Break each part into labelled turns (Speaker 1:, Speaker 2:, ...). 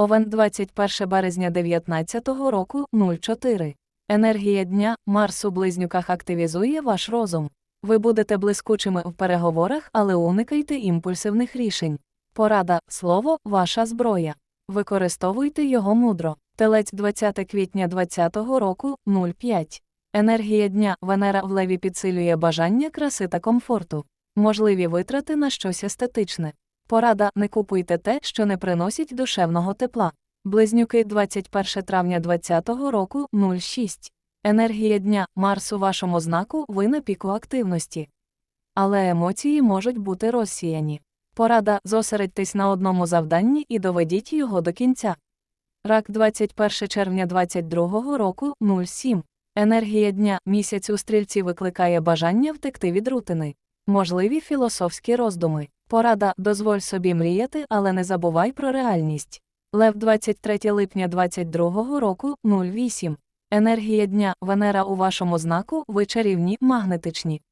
Speaker 1: Овен 21 березня 19 року 04. Енергія дня Марс у близнюках активізує ваш розум. Ви будете блискучими в переговорах, але уникайте імпульсивних рішень. Порада слово ваша зброя. Використовуйте його мудро. Телець 20 квітня 20 року 05. Енергія дня Венера в леві підсилює бажання краси та комфорту. Можливі витрати на щось естетичне. Порада не купуйте те, що не приносить душевного тепла. Близнюки 21 травня 20 року 06. Енергія дня Марс у вашому знаку ви на піку активності. Але емоції можуть бути розсіяні. Порада зосередьтесь на одному завданні і доведіть його до кінця. Рак 21 червня 22 року 07. Енергія дня місяць у стрільці викликає бажання втекти від рутини. Можливі філософські роздуми. Порада дозволь собі мріяти, але не забувай про реальність. Лев 23 липня 22 року 08. Енергія дня Венера у вашому знаку ви чарівні магнетичні.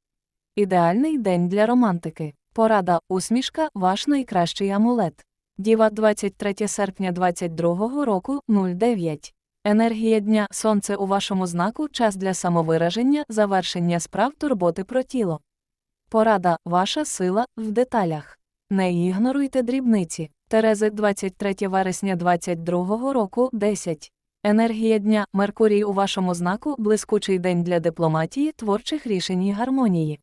Speaker 1: Ідеальний день для романтики. Порада усмішка ваш найкращий амулет. Діва 23 серпня 22 року 09. Енергія дня Сонце у вашому знаку час для самовираження, завершення справ турботи про тіло. Порада ваша сила в деталях. Не ігноруйте дрібниці. Терези 23 вересня 22 року 10. Енергія дня Меркурій у вашому знаку блискучий день для дипломатії, творчих рішень і гармонії.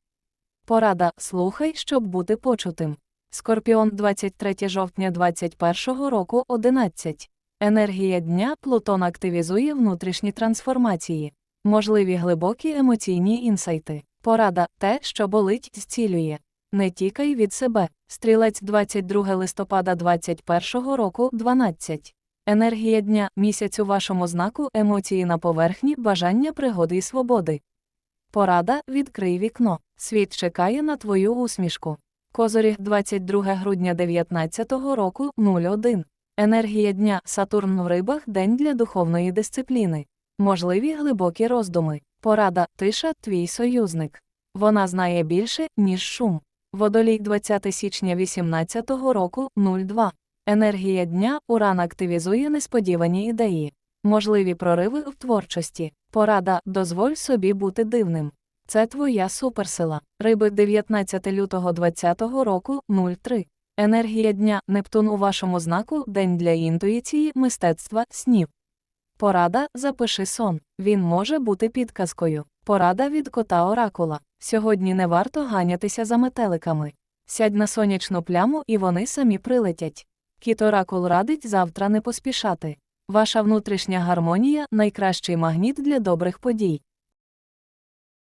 Speaker 1: Порада слухай, щоб бути почутим. Скорпіон 23 жовтня 21 року 11. Енергія дня Плутон активізує внутрішні трансформації. Можливі глибокі емоційні інсайти. Порада те, що болить, зцілює. Не тікай від себе. Стрілець 22 листопада 21 року 12. Енергія дня місяць у вашому знаку емоції на поверхні, бажання пригоди і свободи. Порада відкрий вікно. Світ чекає на твою усмішку. Козоріг 22 грудня 19 року 01. Енергія дня Сатурн в рибах день для духовної дисципліни. Можливі глибокі роздуми. Порада тиша твій союзник. Вона знає більше, ніж шум. Водолій 20 січня 18 року 02. Енергія дня Уран активізує несподівані ідеї. Можливі прориви в творчості. Порада дозволь собі бути дивним. Це твоя суперсила. Риби 19 лютого 20 року 03. Енергія дня Нептун у вашому знаку день для інтуїції, мистецтва, снів. Порада запиши сон. Він може бути підказкою. Порада від кота оракула. Сьогодні не варто ганятися за метеликами. Сядь на сонячну пляму і вони самі прилетять. Кіт оракул радить завтра не поспішати. Ваша внутрішня гармонія найкращий магніт для добрих подій.